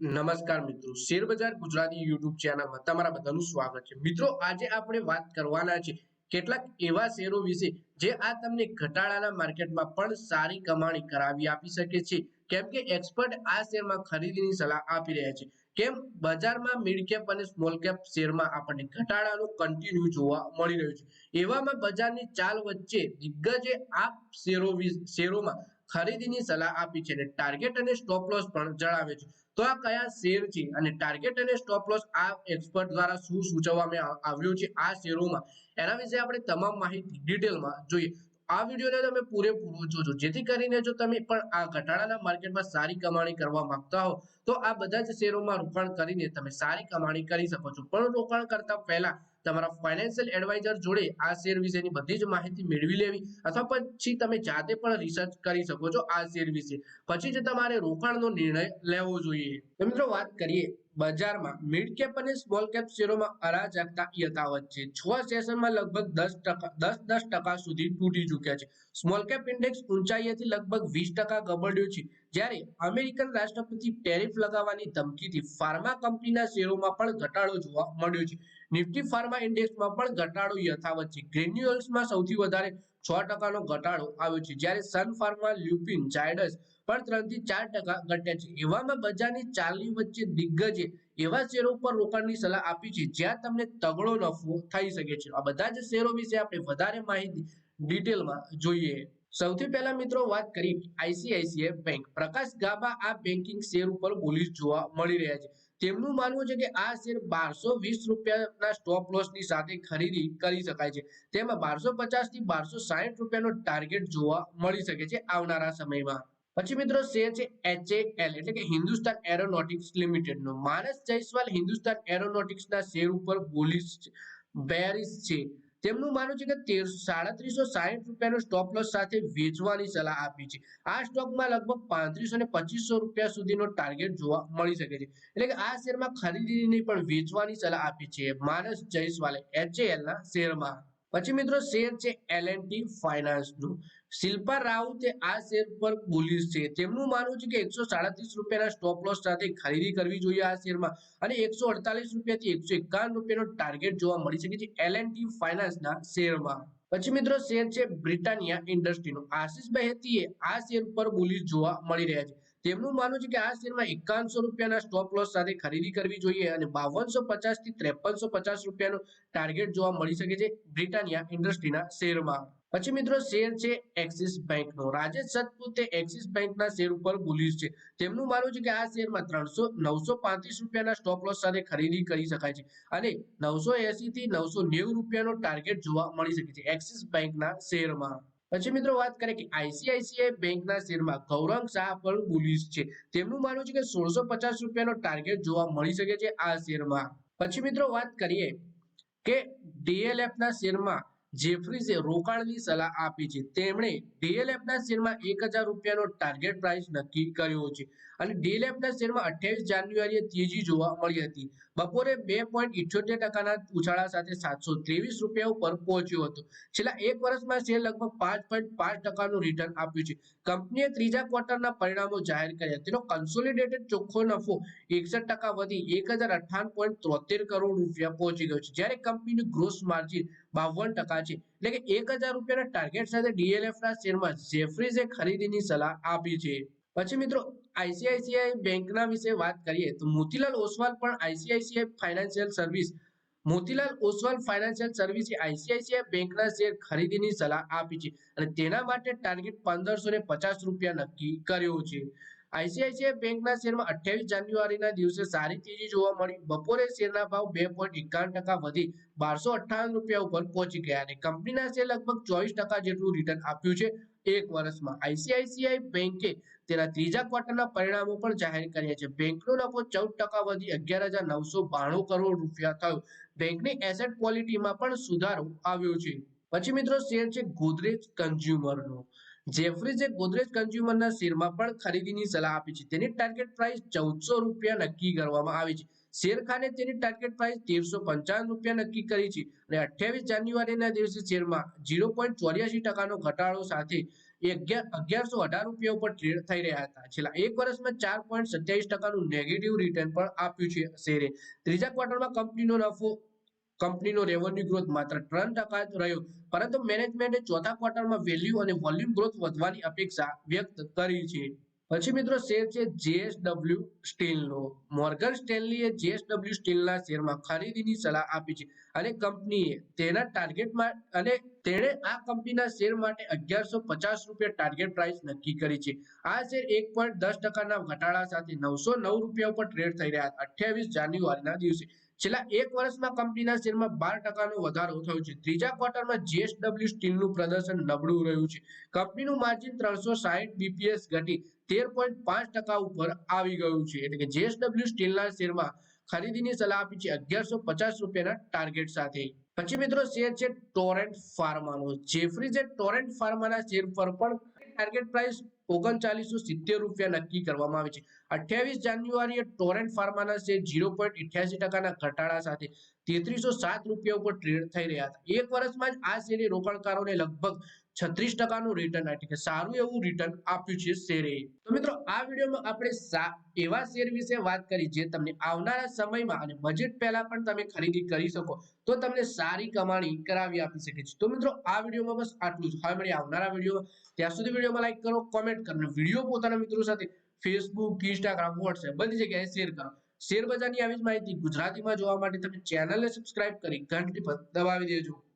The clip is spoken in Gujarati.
નમસ્કાર મિત્રો. શેરબજાર ગુજરાતી યુટ્યુબ ચેનલમાં તમારા બધાનું સ્વાગત છે. મિત્રો, આજે આપણે વાત કરવાના છે કેટલાક એવા શેરો વિશે જે આ તમને ઘટાડાના માર્કેટમાં પણ સારી કમાણી કરાવી આપી શકે છે. કેમ કે એક્સપર્ટ આ શેરમાં ખરીદીની સલાહ આપી રહ્યા છે. કેમ? બજારમાં મિડ કેપ અને સ્મોલ કેપ શેરમાં આપણને ઘટાડાનું કન્ટિન્યુ જોવા મળી રહ્યું છે. એવામાં બજારની ચાલ વચ્ચે દિગ્ગજે આ શેરો શેરોમાં ખરીદીની સલાહ આપી છે અને ટાર્ગેટ અને સ્ટોપ લોસ પણ જણાવે છે. તો આ કયા શેર છે? અને ટાર્ગેટ અને સ્ટોપ લોસ આ એક્સપર્ટ દ્વારા શું સૂચવવામાં આવ્યું છે આ શેરોમાં? એના વિશે આપણે તમામ માહિતી ડિટેલમાં જોઈએ. આ વિડીયોને તમે પૂરેપૂરો જોજો. જેથી કરીને જો તમે પણ આ ઘટાડાના માર્કેટમાં સારી કમાણી કરવા માંગતા હો, તો આ બધા જ શેરોમાં રોકાણ કરીને તમે સારી કમાણી કરી શકો છો. પણ રોકાણ કરતા પહેલા તમારા ફાઇનાન્શિયલ એડવાઇઝર જોડે આ શેર વિશેની બધી જ માહિતી મેળવી લેવી અથવા પછી તમે જાતે પણ રિસર્ચ કરી શકો છો આ શેર વિશે. પછી જ તમારે રોકાણનો નિર્ણય લેવો જોઈએ. મિત્રો વાત કરીએ બજારમાં મિડ કેપ અને સ્મોલ કેપ શેરોમાં અરાજકતા યથાવત છે. છ સેશનમાં લગભગ દસ ટકા, દસ દસ ટકા સુધી તૂટી ચૂક્યા છે. સ્મોલ કેપ ઇન્ડેક્સ ઊંચાઈએથી લગભગ વીસ ટકા ગબડ્યો છે. જ્યારે અમેરિકન રાષ્ટ્રપતિ ટેરિફ લગાવવાની ધમકીથી ફાર્મા કંપનીના શેરોમાં પણ ઘટાડો જોવા મળ્યો છે. નિફ્ટી ફાર્મા ઇન્ડેક્સમાં પણ ઘટાડો યથાવત છે. ગ્રેન્યુઅલ્સમાં સૌથી વધારે છ ટકાનો ઘટાડો આવ્યો છે. જ્યારે સન ફાર્મા લ્યુપિન જાયડસ પણ ત્રણથી ચાર ટકા ઘટ્યા છે. એવામાં બજારની ચાલની વચ્ચે દિગ્ગજે એવા શેરો પર રોકાણની સલાહ આપી છે, જ્યાં તમને તગડો નફો થઈ શકે છે. આ બધા જ શેરો વિશે આપણે વધારે માહિતી ડિટેલમાં જોઈએ. સૌથી પહેલા મિત્રો વાત કરી આઈસીઆઈસીઆઈ બેંક. પ્રકાશ ગાબા આ બેન્કિંગ શેર ઉપર બોલીસ જોવા મળી રહ્યા છે. તેમનું માનવું છે કે આ શેર બારસો વીસ રૂપિયાના સ્ટોપ લોસની સાથે ખરીદી કરી શકાય છે. તેમાં બારસો પચાસથી બારસો સાહીઠ રૂપિયાનો ટાર્ગેટ જોવા મળી શકે છે આવનારા સમયમાં. પછી મિત્રો શેર છે એચએએલ એટલે કે હિન્દુસ્તાન એરોનોટિક્સ લિમિટેડ નો માનસ જયસ્વાલ હિન્દુસ્તાન એરોનોટિક્સ ના શેર ઉપર બોલીસ બેરિસ છે. તેમનું માનવું છે કે તેર સાડત્રીસો સાહીઠ રૂપિયાનો સ્ટોપ લોસ સાથે વેચવાની સલાહ આપી છે. આ સ્ટોકમાં લગભગ પાંત્રીસો ને પચીસો રૂપિયા સુધીનો ટાર્ગેટ જોવા મળી શકે છે. એટલે કે આ શેરમાં ખરીદીની પણ વેચવાની સલાહ આપી છે માનસ જયસ્વાલે એચએએલ ના શેરમાં. પછી મિત્રો શેર છે એલએનટી ફાઇનાન્સનું. શિલ્પા રાઉતે આ શેર પર બોલીસ છે. તેમનું માનવું છે કે એકસો સાડત્રીસ રૂપિયાના સ્ટોપ લોસ સાથે ખરીદી કરવી જોઈએ આ શેરમાં અને એકસો અડતાલીસ રૂપિયાથી એકસો એકાવન રૂપિયાનો ટાર્ગેટ જોવા મળી શકે છે એલએનટી ફાઇનાન્સના શેરમાં. પછી મિત્રો શેર છે બ્રિટાનિયા ઇન્ડસ્ટ્રીનો. આશીષ બહેતીએ આ શેર પર બોલી જોવા મળી રહ્યા છે. તેમનું માનવું છે કે આ શેરમાં એકાવનસો રૂપિયાના સ્ટોપ લોસ સાથે ખરીદી કરવી જોઈએ અને બાવનસો પચાસથી ત્રેપનસો પચાસ રૂપિયાનો ટાર્ગેટ જોવા મળી શકે છે બ્રિટાનિયા ઇન્ડસ્ટ્રીના શેરમાં. પછી મિત્રો શેર છે એક્સિસ બેંકનો રાજેશ સતપુતે એક્સિસ બેંકના શેર ઉપર બોલીસ છે. તેમનું માનવું છે કે આ શેરમાં ત્રણસો, નવસો પાંત્રીસ રૂપિયાના સ્ટોપ લોસ સાથે ખરીદી કરી શકાય છે. અને નવસો એસી થી નવસો નેવું રૂપિયાનો ટાર્ગેટ જોવા મળી શકે છે એક્સિસ બેંકના શેરમાં. પછી મિત્રો વાત કરીએ કે આઈસીઆઈસીઆઈ બેંકના શેરમાં ગૌરંગ શાહ પર બોલીસ છે. તેમનું માનવું છે કે સોળસો પચાસ રૂપિયાનો ટાર્ગેટ જોવા મળી શકે છે આ શેરમાં. પછી મિત્રો વાત કરીએ કે ડીએલએફ ના શેરમાં જેફરીઝે રોકાણની સલાહ આપી છે. તેમણે ડીએલએફના શેરમાં એક હજાર રૂપિયાનો ટાર્ગેટ પ્રાઇસ નક્કી કર્યો છે. અને ડીએલએફના શેરમાં અઠ્યાવીસ જાન્યુઆરીએ તેજી જોવા મળી હતી. બપોરે બે પોઈન્ટ ઇઠ્યોતેર ટકાના ઉછાળા સાથે સાતસો ત્રેવીસ રૂપિયા ઉપર પહોંચ્યો હતો. છેલ્લા એક વર્ષમાં શેર લગભગ પાંચ પોઈન્ટ પાંચ ટકાનું રિટર્ન આપ્યું છે. કંપનીએ ત્રીજા ક્વાર્ટરના પરિણામો જાહેર કર્યા. તેનો કન્સોલિડેટેડ ચોખ્ખો નફો એકસઠ ટકા વધી એક હજાર અઠાવન પોઈન્ટ ત્રોતેર કરોડ રૂપિયા પહોંચી ગયો છે. જ્યારે કંપનીનું ગ્રોસ માર્જિન બાવન ટકા છે. એટલે કે એક હજાર રૂપિયાના ટાર્ગેટ સાથે ડીએલએફ ના શેરમાં જેફરીઝે ખરીદીની સલાહ આપી છે. પછી મિત્રો આઈસીઆઈસીઆઈ બેંકના વિશે વાત કરીએ, તો મોતીલાલ ઓસવાલ પણ ICICI financial service Motilal Oswal financial સર્વિસે ICICI બેંકના શેર ખરીદીની સલાહ આપી છે. અને તેના માટે ટાર્ગેટ પંદરસો ને પચાસ રૂપિયા નક્કી કર્યો છે. આઈસીઆઈસીઆઈ બેંકના શેરમાં અઠ્યાવીસ જાન્યુઆરીના દિવસે સારી તેજી જોવા મળી. બપોરે શેરના ભાવ બે પોઈન્ટ એકાવન ટકા વધી બારસો અઠ્ઠાવન રૂપિયા ઉપર પહોંચી ગયા અને કંપનીના શેર લગભગ ચોવીસ ટકા જેટલું રિટર્ન આપ્યું છે એક વર્ષમાં. આઈસીઆઈસીઆઈ બેંકે તેના ત્રીજા ક્વાર્ટરના પરિણામો પણ જાહેર કર્યા છે. બેંકનો નફો ચૌદ ટકા વધી અગિયાર હજાર નવસો બાણું કરોડ રૂપિયા થયો. બેંકની એસેટ ક્વોલિટીમાં પણ સુધારો આવ્યો છે. પછી મિત્રો શેર છે ગોદરેજ કન્ઝ્યુમરનો જેફરીઝે ગોદરેજ કન્ઝ્યુમરના શેરમાં પણ ખરીદીની સલાહ આપી છે. તેની ટાર્ગેટ પ્રાઇસ ચૌદસો રૂપિયા નક્કી કરવામાં આવી છે. શેરખાને તેની ટાર્ગેટ પ્રાઇસ તેરસો રૂપિયા નક્કી કરી છે અને અઠ્યાવીસ જાન્યુઆરીના દિવસે શેરમાં ઝીરો પોઈન્ટ ચોર્યાસી ટકાનો ઘટાડો સાથે અગિયારસો અઢાર રૂપિયા ઉપર ટ્રેડ થઈ રહ્યા હતા. છેલ્લા એક વર્ષમાં ચાર પોઈન્ટ સત્યાવીસ ટકાનું નેગેટિવ રિટર્ન પણ આપ્યું છે શેરે. ત્રીજા ક્વાર્ટરમાં કંપનીનો નફો કંપનીનો રેવન્યુ ગ્રોથ માત્ર ત્રણ ટકા રહ્યો, પરંતુ મેનેજમેન્ટે ચોથા ક્વાર્ટરમાં વેલ્યુ અને વોલ્યુમ ગ્રોથ વધવાની અપેક્ષા વ્યક્ત કરી છે. પછી મિત્રો શેર છે જેએસડબલ્યુ સ્ટીલનો મોર્ગન સ્ટેનલીએ જેએસડબલ્યુ સ્ટીલના શેરમાં ખરીદીની સલાહ આપી છે અને કંપનીએ તેના ટાર્ગેટમાં અને તેણે આ કંપનીના શેર માટે અગિયારસો પચાસ રૂપિયા ટાર્ગેટ પ્રાઇસ નક્કી કરી છે. આ શેર એક પોઈન્ટ દસ ટકાના ઘટાડા સાથે નવસો નવ રૂપિયા ઉપર ટ્રેડ થઈ રહ્યા હતા, અઠ્યાવીસ જાન્યુઆરીના દિવસે. છેલ્લા એક વર્ષમાં કંપનીના શેરમાં બાર ટકાનો વધારો થયો છે. ત્રીજા ક્વાર્ટરમાં જીએસડબલ્યુ સ્ટીલનું પ્રદર્શન નબળું રહ્યું છે. કંપનીનું માર્જિન ત્રણસો સાહીઠ બીપીએસ ઘટી તેર પોઈન્ટ પાંચ ટકા ઉપર આવી ગયું છે. એટલે કે જીએસડબલ્યુ સ્ટીલના શેરમાં ખરીદીની સલાહ આપી છે અગિયારસો પચાસ રૂપિયાના ટાર્ગેટ સાથે. પછી મિત્રો શેર છે ટોરેન્ટ ફાર્માનો. જેફરીઝે ટોરેન્ટ ફાર્માના શેર પર પણ ટાર્ગેટ પ્રાઇસ ઓગણચાલીસો સિત્તેર રૂપિયા નક્કી કરવામાં આવે છે. અઠ્યાવીસ જાન્યુઆરીએ ટોરેન્ટ ફાર્માના શેર ઝીરો પોઈન્ટ ઇઠ્યાસી ટકાના ઘટાડા સાથે તેત્રીસો સાત રૂપિયા ઉપર ટ્રેડ થઈ રહ્યા હતા. એક વર્ષમાં જ આ શેરે રોકાણકારોને લગભગ છત્રીસ ટકાનું રિટર્ન એટલે સારું એવું રિટર્ન આપ્યું છે શેરે. તો મિત્રો, આ વિડીયોમાં આપણે એવા શેર વિશે વાત કરી જે તમને આવનારા સમયમાં અને બજેટ પહેલા પણ તમે ખરીદી કરી શકો. તો તમને સારી કમાણી કરાવી આપી શકે છે. તો મિત્રો, આ વિડીયોમાં બસ આટલું જ. હવે મળી આવનારા વિડીયોમાં. ત્યાં સુધી વિડીયોમાં લાઈક કરો કોમેન્ટ કરો વીડિયો પોતાના મિત્રો સાથે ફેસબુક ઇન્સ્ટાગ્રામ વોટ્સએપ બધી જગ્યાએ શેર કરો. શેર બજારની આવી જ માહિતી ગુજરાતીમાં જોવા માટે તમે ચેનલને સબસ્ક્રાઇબ કરી ઘંટી પર દબાવી દેજો.